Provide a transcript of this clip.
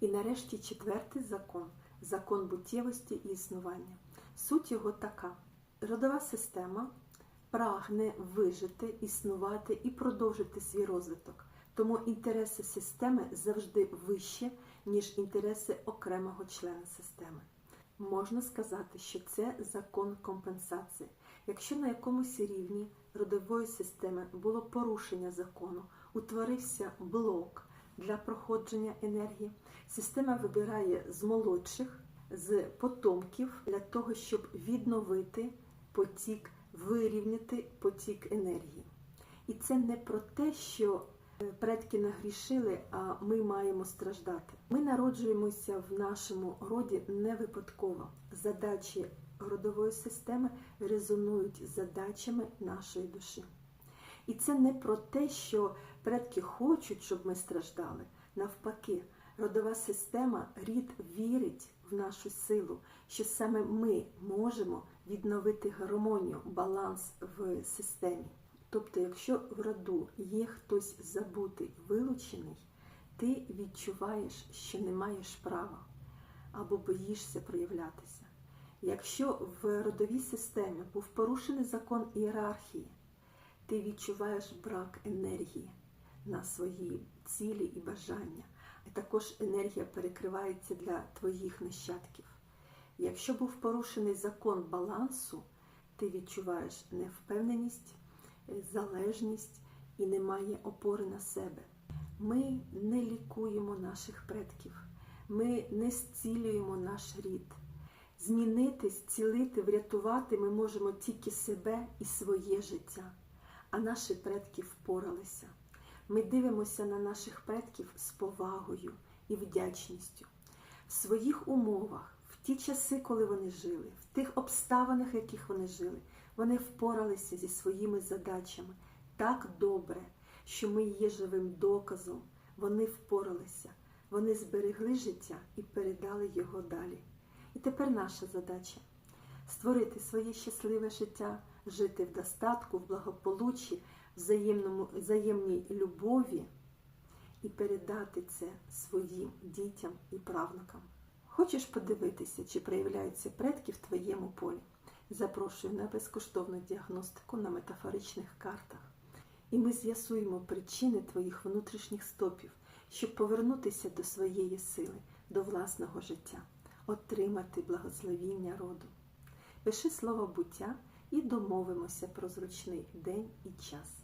І нарешті четвертий закон закон буттєвості і існування. Суть його така: родова система прагне вижити, існувати і продовжити свій розвиток. Тому інтереси системи завжди вище, ніж інтереси окремого члена системи. Можна сказати, що це закон компенсації. Якщо на якомусь рівні родової системи було порушення закону, утворився блок для проходження енергії, система вибирає з молодших, з потомків для того, щоб відновити потік, вирівняти потік енергії. І це не про те, що е, предки нагрішили, а ми маємо страждати. Ми народжуємося в нашому роді не випадково. Задачі родової системи резонують з задачами нашої душі. І це не про те, що предки хочуть, щоб ми страждали. Навпаки, родова система, рід вірить в нашу силу, що саме ми можемо відновити гармонію, баланс в системі. Тобто, якщо в роду є хтось забутий, вилучений, ти відчуваєш, що не маєш права або боїшся проявлятися. Якщо в родовій системі був порушений закон ієрархії, ти відчуваєш брак енергії на свої цілі і бажання, а також енергія перекривається для твоїх нащадків. Якщо був порушений закон балансу, ти відчуваєш невпевненість, залежність і немає опори на себе. Ми не лікуємо наших предків, ми не зцілюємо наш рід. Змінити, зцілити, врятувати ми можемо тільки себе і своє життя, а наші предки впоралися. Ми дивимося на наших предків з повагою і вдячністю. В своїх умовах, в ті часи, коли вони жили, в тих обставинах, в яких вони жили, вони впоралися зі своїми задачами так добре, що ми є живим доказом. Вони впоралися, вони зберегли життя і передали його далі. І тепер наша задача створити своє щасливе життя, жити в достатку, в благополуччі, взаємному, взаємній любові і передати це своїм дітям і правнукам. Хочеш подивитися, чи проявляються предки в твоєму полі? Запрошую на безкоштовну діагностику на метафоричних картах. І ми з'ясуємо причини твоїх внутрішніх стопів, щоб повернутися до своєї сили, до власного життя отримати благословіння роду. Пиши слово буття і домовимося про зручний день і час.